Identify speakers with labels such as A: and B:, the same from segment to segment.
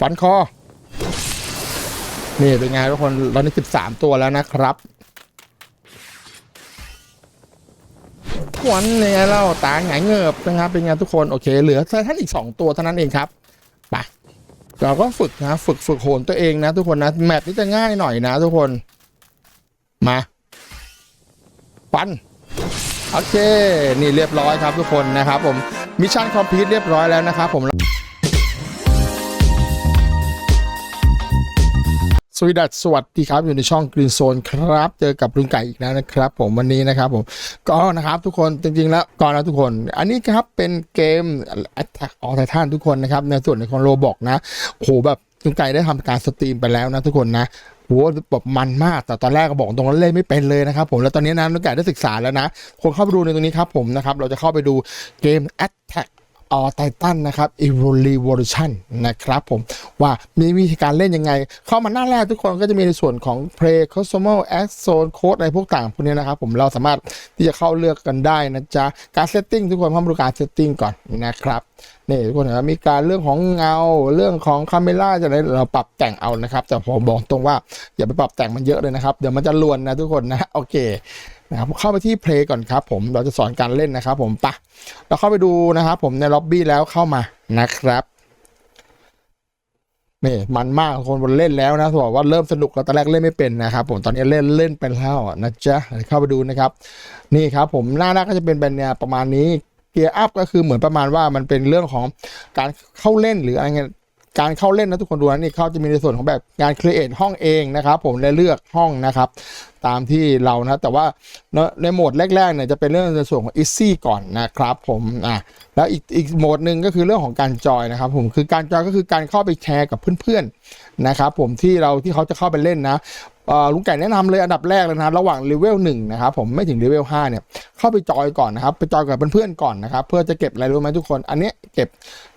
A: ฟันคอ นี่เป็นไงทุกคนตอนนี้สิบสามตัวแล้วนะครับควันยังไงเล่าตาหงายเงือบนะครับ เป็นไงทุกคนโอเค เหลือท่านอีกสองตัวเท่านั้นเองครับไปเราก็ฝึกนะฝึกฝึกโหนตัวเองนะ ทุกคนนะแมปนี้จะง่ายหน่อยนะ ทุกคนมาฟันโอเค นี่เรียบร้อยครับทุกคนนะครับ ผมมิชชั่นคอมพลีทเรียบร้อยแล้วนะครับผม สวัสดีสวัสดีครับอยู่ในช่อง Green Zone ครับ เจอกับลุงไก่อีกแล้วนะครับ ผมวันนี้นะครับผมก็นะครับทุกคนจริงๆแล้วก่อนนะทุกคน อันนี้ครับเป็นเกม Attack on Titan ทุกคนนะครับ ในส่วนของโรบอกนะโหแบบลุงไก่ได้ทำการสตรีมไปแล้วนะทุกคนนะโหแบบมันมาก แต่ตอนแรกก็บอกตรงนั้นเล่นไม่เป็นเลยนะครับผมแล้วตอนนี้นะลุงไก่ได้ศึกษาแล้วนะคนเข้าไปดูในตรงนี้ครับผมนะครับเราจะเข้าไปดูเกม Attack ออไททันนะครับ Evolution นะครับผมว่ามีวิธีการเล่นยังไง เข้ามาหน้าแรกทุกคนก็จะมีในส่วนของ Play Cosmo X Zone Code อะไรพวกต่างพวกนี้นะครับผมเราสามารถที่จะเข้าเลือกกันได้นะจ๊ะ การเซตติ้งทุกคนเข้ามาดูการเซตติ้งก่อนนะครับนี่ทุกคนนะมีการเรื่องของเงาเรื่องของคาเมล่าจะอะไรเราปรับแต่งเอานะครับ แต่ผมบอกตรงว่าอย่าไปปรับแต่งมันเยอะเลยนะครับ เดี๋ยวมันจะลวนนะทุกคนนะโอเค นะครับเข้าไปที่ Play ก่อนครับผมเราจะสอนการเล่นนะครับผมปะเราเข้าไปดูนะครับผมในล็อบบี้แล้วเข้ามานะครับนี่มันมากคนบนเล่นแล้วนะบอกว่าเริ่มสนุกแล้วตอนแรกเล่นไม่เป็นนะครับผมตอนนี้เล่นเล่นไปแล้วนะจ๊ะเข้าไปดูนะครับ นี่ครับผมหน้าหน้าก็จะเป็นแบบเนี้ยประมาณนี้เกียร์อัพก็คือเหมือนประมาณว่ามันเป็นเรื่องของการเข้าเล่นหรืออะไรเงี้ย การเข้าเล่นนะทุกคนดูนะนี่เขาจะมีในส่วนของแบบการครีเอทห้องเองนะครับ ผมและเลือกห้องนะครับ ตามที่เรานะ แต่ว่าเนในโหมดแรกๆเนี่ยจะเป็นเรื่องในส่วนของ easy ก่อนนะครับ ผมอะแล้วอีกอีกโหมดหนึ่งก็คือเรื่องของการจอยนะครับ ผมคือการจอยก็คือการเข้าไปแชร์กับเพื่อนๆนะครับ ผมที่เราที่เขาจะเข้าไปเล่นนะ ลุงไก่แนะนำเลยอันดับแรกเลยนะระหว่างเลเวลหนึ่งนะครับผมไม่ถึงเลเวลห้าเนี่ยเข้าไปจอยก่อนนะครับไปจอยกับเพื่อนๆก่อนนะครับเพื่อจะเก็บอะไรรู้ไหมทุกคน อันนี้เก็บ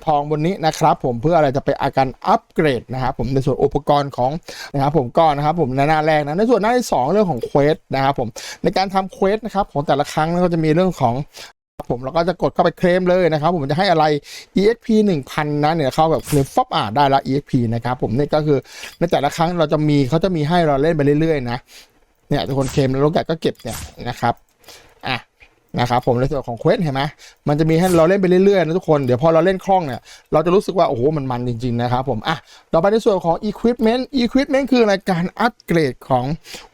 A: ทองบนนี้นะครับผมเพื่ออะไรจะไปอาการอัปเกรดนะครับผมในส่วนอุปกรณ์ของนะครับผมก็นะครับผมในหน้าแรกนะในส่วนหน้าที่สองเรื่องของเควสนะครับผมในการทำเควสนะครับของแต่ละครั้งก็จะมีเรื่องของ ผมเราก็จะกดเข้าไปเคลมเลยนะครับ ผมจะให้อะไร EXP 1000 นะเนี่ยเข้าแบบเคลมฟอบอ่าได้ละ EXP นะครับผมนี่ก็คือในแต่ละครั้งเราจะมีเขาจะมีให้เราเล่นไปเรื่อยๆนะเนี่ยทุกคนเคลมแล้วลูกแกก็เก็บเนี่ยนะครับอะนะครับผมในส่วนของเควสเห็นไหมมันจะมีให้เราเล่นไปเรื่อยๆนะทุกคน เดี๋ยวพอเราเล่นคล่องเนี่ย เราจะรู้สึกว่า โอ้โห มันมันจริง ๆ นะครับผมอะต่อไปในส่วนของ equipment equipment คืออะไรการอัปเกรดของ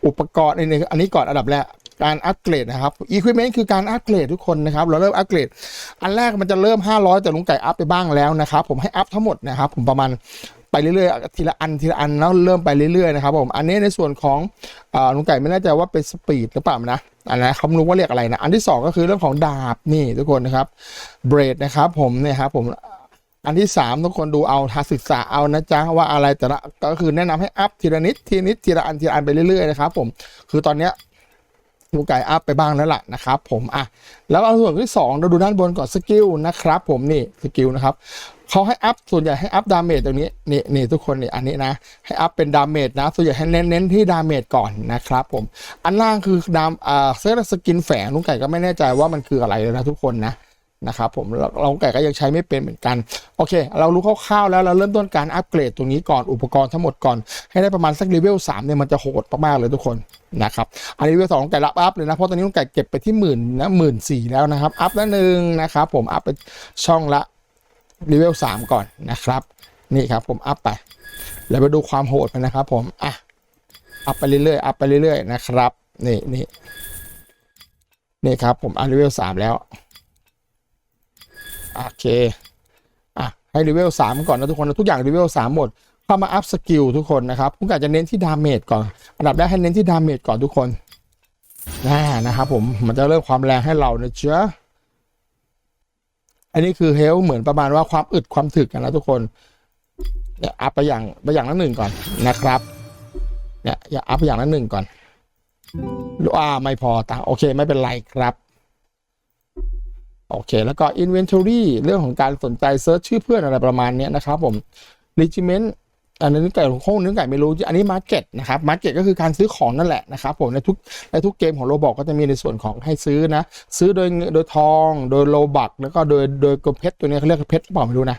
A: อุปกรณ์ในอันนี้ก่อนอันดับแรก การอัปเกรดนะครับ equipment คือการอัปเกรดทุกคนนะครับ เราเริ่มอัปเกรด อันแรกมันจะเริ่ม 500 แต่ลุงไก่อัพไปบ้างแล้วนะครับ ผมให้อัพทั้งหมดนะครับ ผมประมาณไปเรื่อยๆทีละอันทีละอันแล้วเริ่มไปเรื่อยๆนะครับผมอันนี้ในส่วนของลุงไก่ไม่แน่ใจว่าเป็นสปีดหรือเปล่านะอันนั้นเขาไม่รู้ว่าเรียกอะไรนะอันที่สองก็คือเรื่องของดาบนี่ทุกคนนะครับเบรดนะครับผมเนี่ยครับผมอันที่สามทุกคนดูเอาทาศึกษาเอานะจ๊ะว่าอะไรแต่ละก็คือแนะนำให้อัพทีละนิดทีละนิดทีละอันทีละอันไปเรื่อยๆนะครับผมคือตอนเนี้ย ลุงไก่อัพไปบ้างแล้วล่ะนะครับผมอะแล้วเอาส่วนที่สองเราดูด้านบนก่อนสกิลนะครับผมนี่สกิลนะครับเขาให้อัพส่วนใหญ่ให้อัพดาเมจตรงนี้นี่นี่ทุกคนนี่อันนี้นะให้อัพเป็นดาเมจนะ ส่วนใหญ่ให้เน้นเน้นที่ดาเมจก่อนนะครับผมอันล่างคือดามอ่าเซอร์สกินแฝงลุงไก่ก็ไม่แน่ใจว่ามันคืออะไรนะทุกคนนะ นะครับผมเราเราไก่ก็ยังใช้ไม่เป็นเหมือนกัน โอเค เรารู้คร่าวๆแล้วเราเริ่มต้นการอัปเกรดตรงนี้ก่อนอุปกรณ์ทั้งหมดก่อน ให้ได้ประมาณสักเลเวลสามเนี่ยมันจะโหดมากๆเลยทุกคนนะครับอันนี้เลเวลสองไก่รับอัพเลยนะเพราะตอนนี้ลุงไก่เก็บไปที่หมื่นนะหมื่นสี่แล้วนะครับอัพละหนึ่งนะครับผมอัพไปช่องละเลเวลสามก่อนนะครับนี่ครับผมอัพไปแล้วไปดูความโหดกันนะครับ ผมอะอัพไปเรื่อยๆอัพไปเรื่อยๆนะครับนี่นี่นี่ครับผมอัพเลเวลสามแล้ว โอเคอะให้เลเวลสามก่อนนะทุกคนนะทุกอย่างเลเวลสามหมดเข้ามาอัพสกิลทุกคนนะครับผมอยากจะเน้นที่ดาเมจก่อนอันดับแรกให้เน้นที่ดาเมจก่อนทุกคนนะนะครับผมมันจะเริ่มความแรงให้เรานะเจ้าอันนี้คือเฮลเหมือนประมาณว่าความอึดความถึกกันนะทุกคนเนี่ยอัพไปอย่างไปอย่างละหนึ่งก่อนนะครับเนี่ยอย่าอัพไปอย่างละหนึ่งก่อนอ่าไม่พอตาโอเคไม่เป็นไรครับ โอเค แล้วก็ Inventory เรื่องของการสนใจเซิร์ชชื่อเพื่อนอะไรประมาณนี้นะครับผม Regiment อันนี้ไก่ของโค้งนื้อไก่ไม่รู้อันนี้ Market นะครับ Market ก็คือการซื้อของนั่นแหละนะครับผมในทุกในทุกเกมของโรบอกก็จะมีในส่วนของให้ซื้อนะ ซื้อโดยเงินโดยทอง โดยโลบักแล้วก็โดยโดยกลเพชรตัวนี้เขาเรียกเพชรเปล่าไม่รู้นะ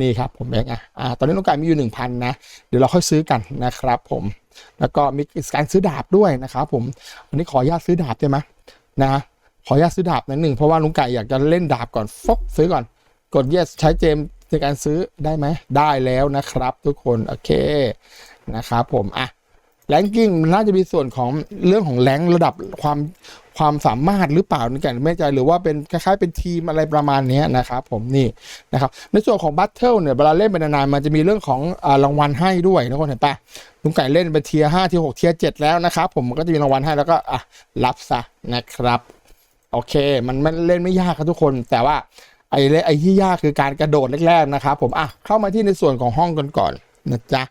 A: นี่ครับผมเองอะอ่าตอนนี้น้องไก่มีอยู่หนึ่งพันนะเดี๋ยวเราค่อยซื้อกันนะครับผมแล้วก็มีการซื้อดาบด้วยนะครับผมอันนี้ขออนุญาตซื้อดาบได้ไหมนะ ขออนุญาตซื้อดาบนิดหนึ่งเพราะว่าลุงไก่อยากจะเล่นดาบก่อนฟกซื้อก่อน กด yes ใช้เจมในการซื้อได้ไหมได้แล้วนะครับ ทุกคนโอเคนะครับผมอะแรงกิ้งน่าจะมีส่วนของเรื่องของแรงระดับความความสามารถหรือเปล่านี่กันไม่ใจหรือว่าเป็นคล้ายๆเป็นทีมอะไรประมาณนี้นะครับผมนี่นะครับในส่วนของบัตเทิลเนี่ยเวลาเล่นเป็นนานๆมันจะมีเรื่องของรางวัลให้ด้วยทุกคนเห็นปะลุงไก่เล่นเป็นเทียห้าเทียหกเทียเจ็ดแล้วนะครับผมมันก็จะมีรางวัลให้แล้วก็อะรับซะนะครับ โอเค มันไม่เล่นไม่ยากครับทุกคน แต่ว่าไอ้ไอ้ที่ยากคือการกระโดดแรกๆนะครับผมอะเข้ามาที่ในส่วนของห้องกันก่อนนะจ๊ะ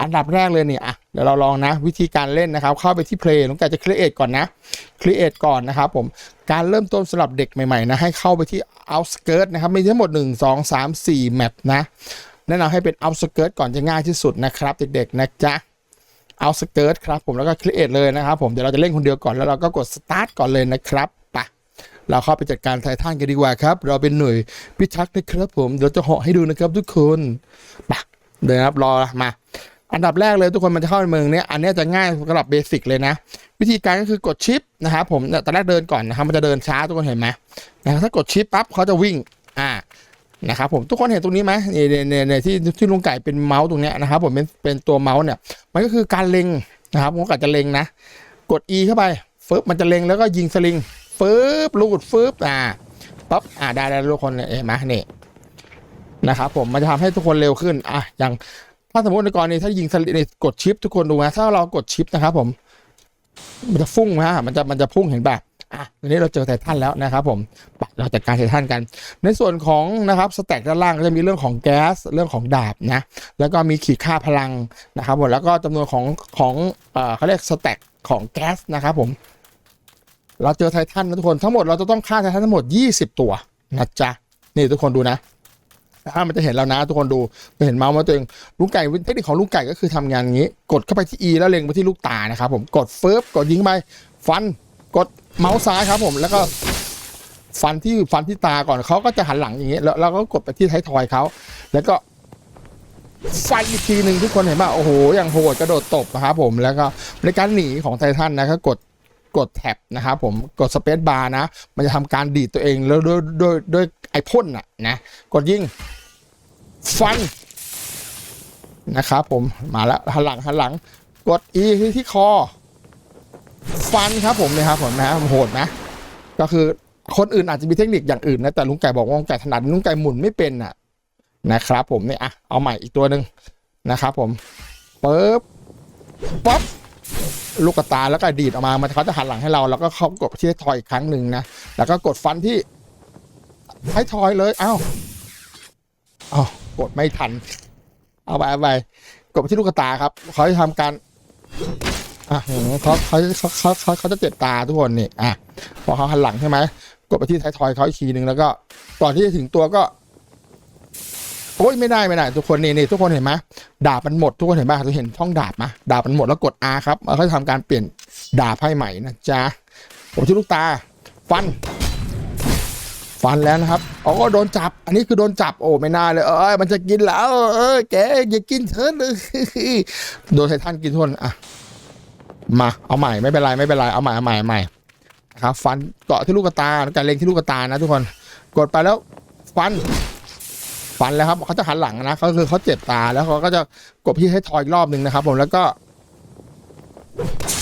A: อันดับแรกเลยเนี่ยอะเดี๋ยวเราลองนะ วิธีการเล่นนะครับ เข้าไปที่ play น้องแกจะ create ก่อนนะ create ก่อนนะครับผมการเริ่มต้นสำหรับเด็กใหม่ๆนะให้เข้าไปที่ outskirt นะครับมีทั้งหมด 1 2 3 4แมปนะแนะนำให้เป็น outskirt ก่อนจะง่ายที่สุดนะครับ เด็กๆนะจ๊ะ outskirt ครับผมแล้วก็ create เลยนะครับผมเดี๋ยวเราจะเล่นคนเดียวก่อนแล้วเราก็กด start ก่อนเลยนะครับ เราเข้าไปจัดการไททันกันดีกว่าครับ เราเป็นหน่วยพิทักษ์นะครับผม เดี๋ยวจะเหาะให้ดูนะครับทุกคนปะเดี๋ยวนะครับรอมาอันดับแรกเลยทุกคนมันจะเข้าในเมืองเนี้ยอันเนี้ยจะง่ายสำหรับเบสิกเลยนะ วิธีการก็คือกดชิปนะครับผมเนี่ยตอนแรกเดินก่อนนะครับมันจะเดินช้าทุกคนเห็นไหมนะครับถ้ากดชิปปั๊บเขาจะวิ่งอ่านะครับผมทุกคนเห็นตรงนี้ไหมนี่เนี่ยเนี่ยเนี่ยที่ที่ลุงไก่เป็นเมาส์ตรงเนี้ยนะครับผมเป็นเป็นตัวเมาส์เนี่ยมันก็คือการเล็งนะครับผมก็จะเล็งนะ กด E เข้าไปฟึบมันจะเล็งแล้วก็ยิงสลิง ฟืบลูดฟืบอ่าปั๊บอ่าได้ได้ทุกคนเห็นไหมนี่นะครับผมมันจะทำให้ทุกคนเร็วขึ้นอะอย่างถ้าสมมติในกรณีถ้ายิงสลิงนี่กดชิป ทุกคนดูนะถ้าเรากดชิปนะครับผม มันจะฟุ้งนะมันจะมันจะพุ่งเห็นป่ะอะทีนี้เราเจอไททันแล้วนะครับผมเราจัดการไททันกัน ในส่วนของนะครับสแต็กด้านล่างก็จะมีเรื่องของแก๊สเรื่องของดาบนะแล้วก็มีขีดค่าพลังนะครับผมแล้วก็จำนวนของของเอ่อเขาเรียกสแต็กของแก๊สนะครับผม เราเจอไททันนะทุกคนทั้งหมดเราจะต้องฆ่าไททันทั้งหมด 20 ตัวนะจ๊ะนี่ทุกคนดูนะถ้ามันจะเห็นแล้วนะทุกคนดูจะเห็นเมาส์มาตัวเองลูกไก่เทคนิคของลูกไก่ก็คือทำงานอย่างนี้ กดเข้าไปที่ E แล้วเล็งไปที่ลูกตานะครับผมกดเฟิร์บกดยิงไปฟันกดเมาส์ซ้ายครับผมแล้วก็ฟันที่ฟันที่ตาก่อนเขาก็จะหันหลังอย่างนี้แล้วเราก็กดไปที่ท้ายทอยเขาแล้วก็ฟันอีกทีหนึ่งทุกคนเห็นป่ะโอ้โหอย่างโหดกระโดดตบนะครับผมแล้วก็ในการหนีของไททันนะก็กด กดแท็บนะครับผมกดสเปซบาร์นะ มันจะทำการดีดตัวเองแล้วด้วยด้วยด้วยไอพ่นน่ะนะ กดยิง ฟัน นะครับผมมาแล้วหันหลังหันหลัง กด E ที่ที่คอ ฟันครับผมนะครับผมนะโหดนะ ก็คือคนอื่นอาจจะมีเทคนิคอย่างอื่นนะแต่ลุงไก่บอกว่าลุงไก่ถนัดลุงไก่หมุนไม่เป็นน่ะนะครับผมเนี่ยอะเอาใหม่อีกตัวหนึ่งนะครับผมปึ๊บป๊อป ลูกกระตาแล้วก็ดีดออกมามันเขาจะหันหลังให้เรา แล้วก็เขากดที่ท้ายทอยอีกครั้งหนึ่งนะแล้วก็กดฟันที่ท้ทอยเลยเอ้าเอ้ากดไม่ทัน เอาไปเอาไปกดไปที่ลูกกระตาครับเขาจะทำการอะอเขาเขาเขาเขาเขาเขาจะเจ็บตาทุกคนนี่อะพอเขาหันหลังใช่ไหมกดไปที่ท้ายทอยเขาอีกทีหนึ่งแล้วก็ก่อนที่จะถึงตัวก็ โอ้ยไม่ได้ไม่ได้ ทุกคนนี่นี่ทุกคนเห็นไหมดาบมันหมดทุกคนเห็นไหมทุกเห็นช่องดาบไหมดาบมันหมดแล้วกด R ครับเขาจะทำการเปลี่ยนดาบให้ใหม่นะจ๊ะผมที่ลูกตา ฟัน ฟันแล้วนะครับอ๋อโดนจับ อันนี้คือโดนจับโอ้ไม่น่าเลย เอ้ยมันจะกินแล้ว เออแกอย่ากินเถอะเลยโดนไททันกินทุนอะมาเอาใหม่ไม่เป็นไรไม่เป็นไรเอาใหม่เอาใหม่เอาใหม่นะครับ ฟันเกาะที่ลูกตาการเล็งที่ลูกตานะ ทุกคน กดไปแล้ว ฟัน ฟันแล้วครับเขาจะหันหลังนะเขาคือเขาเจ็บตาแล้วเขาก็จะกดพี่ให้ทอยอีกรอบหนึ่งนะครับ ผมแล้วก็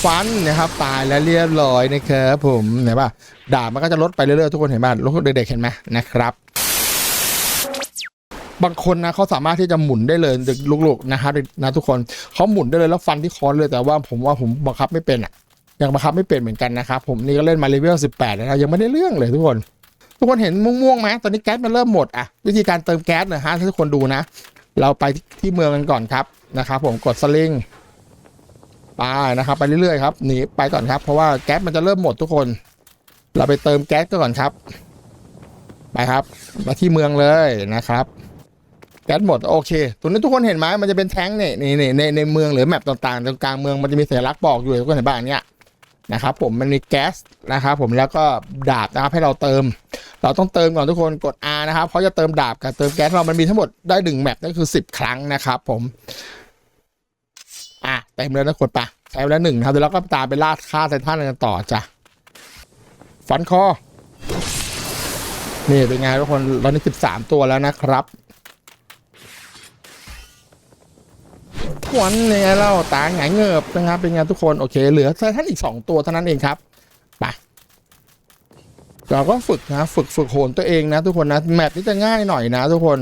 A: ฟันนะครับ ตายแล้วเรียบร้อยนะครับผมเห็นป่ะดาบมันก็จะลดไปเรื่อยๆทุกคนเห็นป่ะลูกเด็กๆเห็นไหมนะครับ บางคนนะเขาสามารถที่จะหมุนได้เลยเด็กลูกๆนะฮะนะทุกคนเขาหมุนได้เลยแล้วฟันที่คอเลยแต่ว่าผมว่าผมบังคับไม่เป็นอะยังบังคับไม่เป็นเหมือนกันนะครับผมนี่ก็เล่นมาเลเวล18นะครับยังไม่ได้เรื่องเลยทุกคน ทุกคนเห็นม่วงๆไหมตอนนี้แก๊สมันเริ่มหมดอะวิธีการเติมแก๊สนะฮะถ้ทุกคนดูนะ เราไปที่เมืองกันก่อนครับนะครับผมกดสลิงไปนะครับ ไปเรื่อยๆครับหนีไปก่อนครับ เพราะว่าแก๊สมันจะเริ่มหมดทุกคน เราไปเติมแก๊สก่อนครับ ไปครับ มาที่เมืองเลยนะครับ แก๊สหมดโอเคตรงนี้ทุกคนเห็นไหมมันจะเป็นแท้งเนี่ยนี่นี่ในในเมืองหรือแมปต่างๆตรงกลางเมืองมันจะมีสัญลักษณ์บอกอยู่ทุกคนเห็นบ้างเนี่ยนะครับผมมันมีแก๊สนะครับผมแล้วก็ดาบนะครับให้เราเติม เราต้องเติมก่อนทุกคนกด R นะครับเพราะจะเติมดาบกับเติมแก๊สเรามันมีทั้งหมดได้หนึ่งแมปนั่นคือ 10 ครั้งนะครับผมอะเต็มแล้วนะกดปะใช้ไปแล้วหนึ่งครับเดี๋ยวเราก็ตามไปล่าฆ่าไททันกันต่อจ้ะฟันคอนี่เป็นไงทุกคนตอนนี้สิบสามตัวแล้วนะครับทวนเนี่ยไงเราตาหงายเงือบนะครับเป็นไงทุกคนโอเค เหลือไททันอีกสองตัวเท่านั้นเองครับ เราก็ฝึกนะฝึกฝึกโหนตัวเองนะ ทุกคนนะแมปนี้จะง่ายหน่อยนะ ทุกคน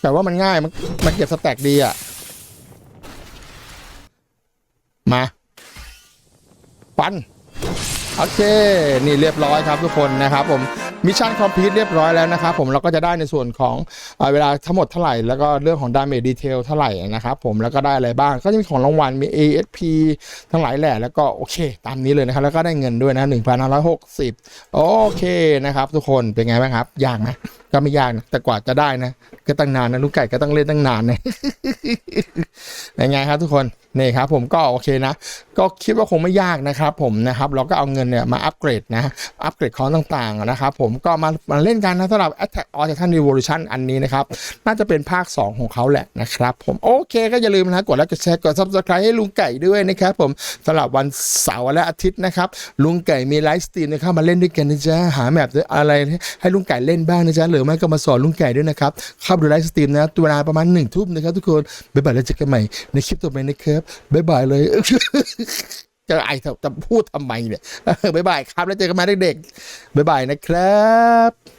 A: แต่ว่ามันง่ายมันมันเก็บสแต็กดีอะมาปันโอเค นี่เรียบร้อยครับทุกคนนะครับผม มิชชั่นคอมพลีทเรียบร้อยแล้วนะครับผมเราก็จะได้ในส่วนของเอ่อเวลาทั้งหมดเท่าไหร่ แล้วก็เรื่องของดาเมจดีเทลเท่าไหร่นะครับผมแล้วก็ได้อะไรบ้างก็จะมีของรางวัลมี ASP ทั้งหลายแหละแล้วก็โอเค ตามนี้เลยนะครับแล้วก็ได้เงินด้วยนะหนึ่งพันห้าร้อยหกสิบโอเคนะครับทุกคนเป็นไงบ้างครับยากไหม ก็ไม่ยากนะแต่กว่าจะได้นะ ก็ตั้งนานนะลูกไก่ก็ต้องเล่นตั้งนานนะเป็นไงครับทุกคนนี่ครับผมก็โอเคนะ ก็คิดว่าคงไม่ยากนะครับผมนะครับเราก็เอาเงินเนี่ยมาอัปเกรดนะอัปเกรดของต่างๆนะครับผมก็มามาเล่นกันนะสำหรับ Attack on Titan Revolution อันนี้นะครับน่าจะเป็นภาค 2 ของเขาแหละนะครับผมโอเคก็อย่าลืมนะกดไลค์กดแชร์กด Subscribe ให้ลุงไก่ด้วยนะครับผมสำหรับวันเสาร์และอาทิตย์นะครับลุงไก่มีไลฟ์สตรีมนะครับมาเล่นด้วยกันนะจ๊ะหาแมปอะไรให้ลุงไก่เล่นบ้างนะจ๊ะหรือไม่ก็มาสอนลุงไก่ด้วยนะครับเข้าดูไลฟ์สตรีมนะตัวเวลาประมาณหนึ่งทุ่มนะครับทุกคนบ๊ายบายแล้วเจอกันใหม่ในคลิปต่อไปนะครับบ๊ายบายเลยจะไอจะพูดทำไมเนี่ยบ๊ายบายครับแล้วเจอกันใหมาเด็กๆบ๊ายบายนะครับ